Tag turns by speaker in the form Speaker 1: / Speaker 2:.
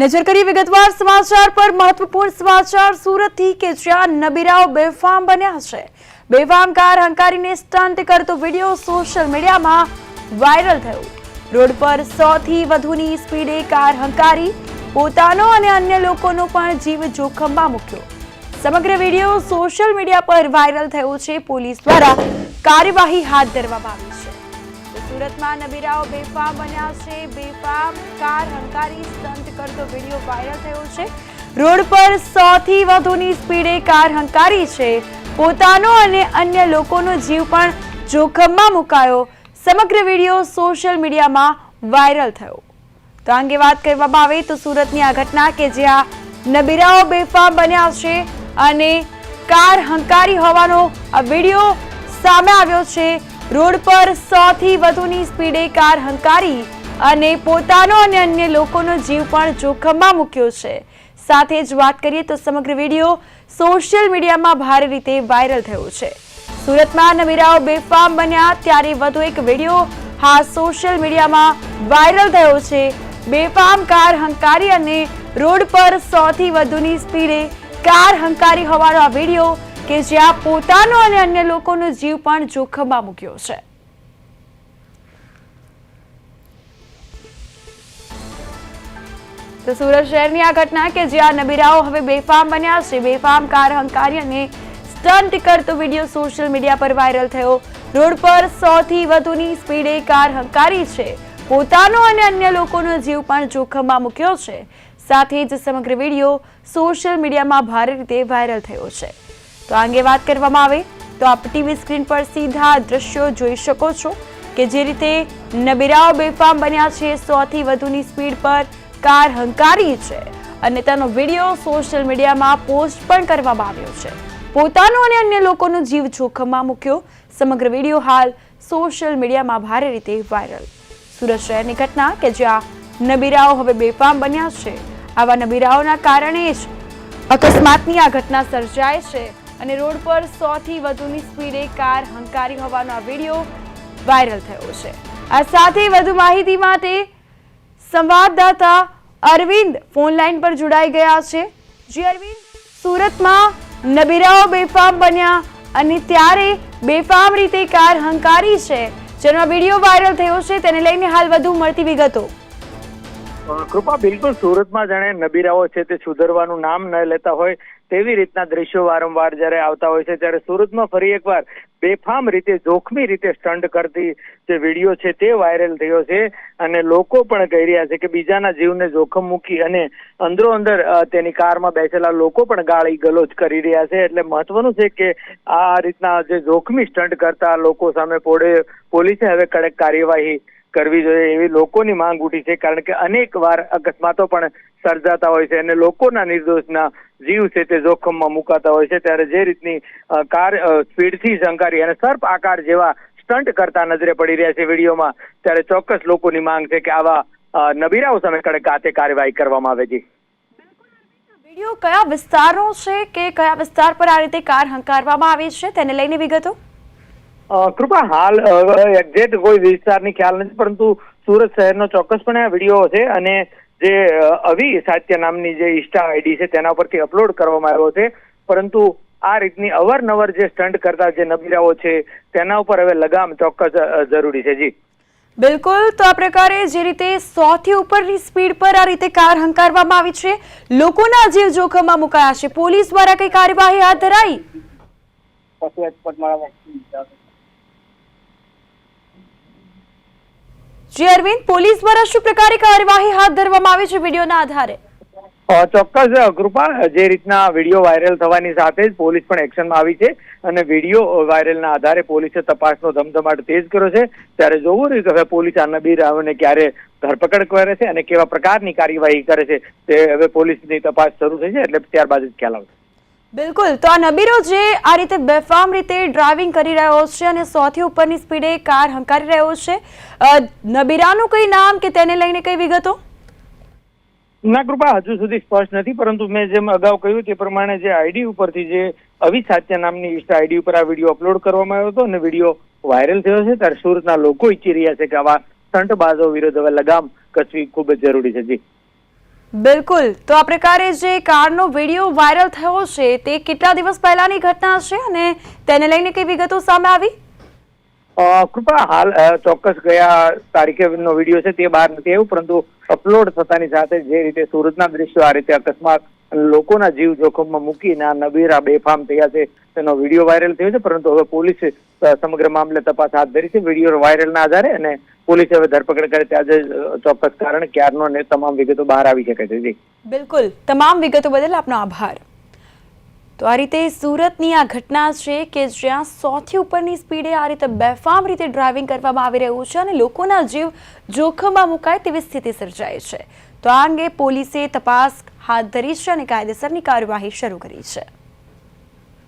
Speaker 1: નજર કરી વિગતવાર સમાચાર પર મહત્વપૂર્ણ સમાચાર સુરતથી કે જ્યાં નબીરાઓ બેફામ બન્યા છે. બેફામ કાર હંકારીને સ્ટન્ટ કરતો વીડિયો સોશિયલ મીડિયામાં વાયરલ થયો. રોડ પર સો થી વધુની સ્પીડે કાર હંકારી, પોતાનો અને અન્ય લોકોનો પણ જીવ જોખમમાં મૂક્યો. સમગ્ર વીડિયો સોશિયલ મીડિયા પર વાયરલ થયો છે. પોલીસ દ્વારા કાર્યવાહી હાથ ધરવામાં આવી છે. સુરતમાં નબીરાઓ બેફામ બન્યા છે. બેફામ કાર હંકારી સ્ટંટ કરતો વીડિયો વાયરલ થયો છે. રોડ પર સો થી વધુની સ્પીડે કાર હંકારી છે. પોતાનો અને અન્ય લોકોનો જીવ પણ જોખમમાં મુકાયો. સમગ્ર વીડિયો સોશિયલ મીડિયામાં વાયરલ થયો. તો અંગે વાત કરવામાં આવે તો સુરતની આ ઘટના કે જ્યાં નબીરાઓ બેફામ બન્યા છે અને કાર હંકારી હોવાનો આ વીડિયો સામે આવ્યો છે. રોડ પર સો થી વધુની સ્પીડે કાર હંકારી અને પોતાનો અને અન્ય લોકોનો જીવ પણ જોખમમાં મૂક્યો છે. સાથે જ વાત કરીએ તો સમગ્ર વીડિયો સોશિયલ મીડિયામાં ભારે રીતે વાયરલ થયો છે. સુરતમાં નવીરાઓ બેફામ બન્યા ત્યારે વધુ એક વીડિયો હા સોશિયલ મીડિયામાં વાયરલ થયો છે. બેફામ કાર હંકારી અને રોડ પર સો થી વધુની સ્પીડે કાર હંકારી હોવાનો આ વીડિયો કે જ્યાં પોતાનો અને અન્ય લોકોનો જીવ પણ જોખમમાં મૂક્યો છે. તો સુરત શહેરની આ ઘટના કે જ્યાં નબીરાઓ હવે બેફામ બન્યા છે. બેફામ, કાર હંકારી અને સ્ટન્ટ કરતો વીડિયો સોશિયલ મીડિયા પર વાયરલ થયો. રોડ પર સોથી વધુની સ્પીડે કાર હંકારી છે. પોતાનો અને અન્ય લોકોનો જીવ પણ જોખમમાં મૂક્યો છે. સાથે જ સમગ્ર વીડિયો સોશિયલ મીડિયામાં ભારે રીતે વાયરલ થયો છે. તો આ અંગે વાત કરવામાં આવે તો આપ ટીવી સ્ક્રીન પર સીધા દ્રશ્યો જોઈ શકો છો કે જે રીતે નબીરાઓ બેફામ બન્યા છે, સોથી વધુની સ્પીડ પર કાર હંકારી છે અને તેનો વીડિયો સોશિયલ મીડિયામાં પોસ્ટ પણ કરવામાં આવ્યો છે. પોતાનો અને અન્ય લોકોનો જીવ જોખમમાં મૂક્યો. સમગ્ર વીડિયો હાલ સોશિયલ મીડિયામાં ભારે રીતે વાયરલ. સુરત શહેરની ઘટના કે જ્યાં નબીરાઓ હવે બેફામ બન્યા છે. આવા નબીરાઓના કારણે જ અકસ્માતની આ ઘટના સર્જાય છે. અને રોડ પર સોથી વધુની સ્પીડે કાર હંકારી હોવાનો આ વીડિયો વાયરલ થયો છે. આ સાથે વધુ માહિતી માટે સંવાદદાતા અરવિંદ ફોન લાઈન પર જોડાઈ ગયા છે. જી અરવિંદ, સુરતમાં નબીરાઓ બેફામ બન્યા અને ત્યારે બેફામ રીતે કાર હંકારી છે. જેનો વીડિયો વાયરલ થયો છે, તેને લઈને હાલ વધુ મળતી વિગતો.
Speaker 2: કૃપા બિલકુલ સુરતમાં જાણે નબીરાઓ છે તે સુધરવાનું નામ ન લેતા હોય તેવી રીતના દ્રશ્યો વારંવાર જ્યારે આવતા હોય છે, ત્યારે સુરતમાં ફરી એકવાર બેફામ રીતે, જોખમી રીતે સ્ટન્ટ કરતી જે વીડિયો છે તે વાયરલ થયો છે અને લોકો પણ કહી રહ્યા છે કે બીજાના જીવને જોખમ મૂકી અને અંદરો અંદર તેની કારમાં બેસેલા લોકો પણ ગાળી ગલોચ કરી રહ્યા છે. એટલે મહત્વનું છે કે આ રીતના જે જોખમી સ્ટન્ટ કરતા લોકો સામે પોડે, પોલીસે હવે કડક કાર્યવાહી કરવી જોઈએ એવી લોકોની માંગ ઉઠી છે, કારણ કે અનેક વાર અકસ્માતો પણ સર્જાતા હોય છે અને લોકોના નિર્દોષના જીવ છે તે જોખમમાં મુકાતા હોય છે. ત્યારે જે રીતની કાર સ્પીડથી શંકારી અને સર્પ આકાર જેવા સ્ટન્ટ કરતા નજરે પડી રહ્યા છે વિડીયોમાં, ત્યારે ચોક્કસ લોકોની માંગ છે કે આવા નબીરાઓ સામે કડક હાથે કાર્યવાહી કરવામાં આવે છે
Speaker 1: વીડિયો કયા વિસ્તારો છે કે કયા વિસ્તાર પર આ રીતે કાર હંકારવામાં આવી છે? તેને લઈને વિગતો.
Speaker 2: કૃપા હાલ એક્ઝેક્ટ કોઈ વિસ્તારની ખ્યાલ નથી પરંતુ સુરત શહેરનો ચોક્કસપણે આ વીડિયો છે અને જે અવી સાહિત્ય નામની જે ઇન્સ્ટા આઈડી છે તેના પરથી અપલોડ કરવામાં આવ્યો છે. પરંતુ આ રીતની અવારનવાર જે સ્ટન્ટ કરતા જે નબીરાઓ છે તેના ઉપર હવે લગામ ચોક્કસ જરૂરી છે. જી.
Speaker 1: બિલકુલ. તો આ પ્રકારે જે રીતે સો થી ઉપરની સ્પીડ પર આ રીતે કાર હંકારવામાં આવી છે લોકોના જીવ જોખમમાં મુકાયા છે. પોલીસ દ્વારા કઈ કાર્યવાહી હાથ ધરાઈ? જી અરવિંદ, પોલીસ દ્વારા શું પ્રકારે કાર્યવાહી હાથ ધરવામાં આવી છે વિડીયોના આધારે?
Speaker 2: ચોક્કસ કૃપા જે રીતના વીડિયો વાયરલ થવાની સાથે જ પોલીસ પણ એક્શનમાં આવી છે અને વીડિયો વાયરલના આધારે પોલીસે તપાસનો ધમધમાટ તેજ કર્યો છે. ત્યારે જોવું રહ્યું કે હવે પોલીસ આ નબીરાઓને ક્યારે ધરપકડ કરે છે અને કેવા પ્રકારની કાર્યવાહી કરે છે તે હવે પોલીસની તપાસ શરૂ થઈ છે એટલે ત્યારબાદ જ ખ્યાલ આવશે.
Speaker 1: બિલકુલ. તો આ નબીરો જે આ રીતે બેફામ રીતે ડ્રાઇવિંગ કરી રહ્યો છે અને સોથી ઉપરની સ્પીડે કાર હંકારી રહ્યો છે નબીરાનું કઈ નામ કે તેને લઈને કઈ વિગતો?
Speaker 2: ના, કૃપા, હજુ સુધી સ્પષ્ટ નથી, પરંતુ મેં જેમ અગાઉ કહ્યું તે પ્રમાણે જે આઈડી ઉપરથી જે અવિ નામની ઇન્સ્ટા આઈડી ઉપર આ વીડિયો અપલોડ કરવામાં આવ્યો હતો અને વીડિયો વાયરલ થયો છે, ત્યારે સુરતના લોકો ઈચ્છી રહ્યા છે કે આવા સ્ટંટબાજો વિરુદ્ધ હવે લગામ કસવી ખૂબ જ જરૂરી છે. જી.
Speaker 1: બિલકુલ. તો આ પ્રકારે જે કારનો વીડિયો વાયરલ થયો છે, તે કેટલા દિવસ પહેલાની ઘટના છે અને તેને લઈને કઈ વિગતો સામે આવી?
Speaker 2: કૃપા હાલ ચોક્કસ ગયા તારીખે નો વીડિયો છે તે બહાર નથી આવ્યું, પરંતુ અપલોડ થતાની સાથે જે રીતે સુરતના દ્રશ્યો આ રીતે અકસ્માત લોકોના જીવ જોખમમાં મૂકીને આ નબીરા બેફામ થયા છે, તેનો વીડિયો વાયરલ થયો છે, પરંતુ હવે પોલીસે સમગ્ર મામલે તપાસ હાથ ધરી છે. વીડિયો વાયરલના આધારે અને પોલીસે હવે ધરપકડ કરે ત્યાં ચોક્કસ કારણ ક્યારનો ને તમામ વિગતો બહાર આવી શકે છે. જી.
Speaker 1: બિલકુલ. તમામ વિગતો બદલ આપનો આભાર. તો આ રીતે સુરતની આ ઘટના છે કે જ્યાં સૌથી ઉપરની સ્પીડે આ રીતે બેફામ રીતે ડ્રાઇવિંગ કરવામાં આવી રહ્યું છે અને લોકોના જીવ જોખમમાં મુકાય તેવી સ્થિતિ સર્જાય છે. તો આ અંગે પોલીસે તપાસ હાથ ધરી છે અને કાયદેસરની કાર્યવાહી શરૂ કરી છે.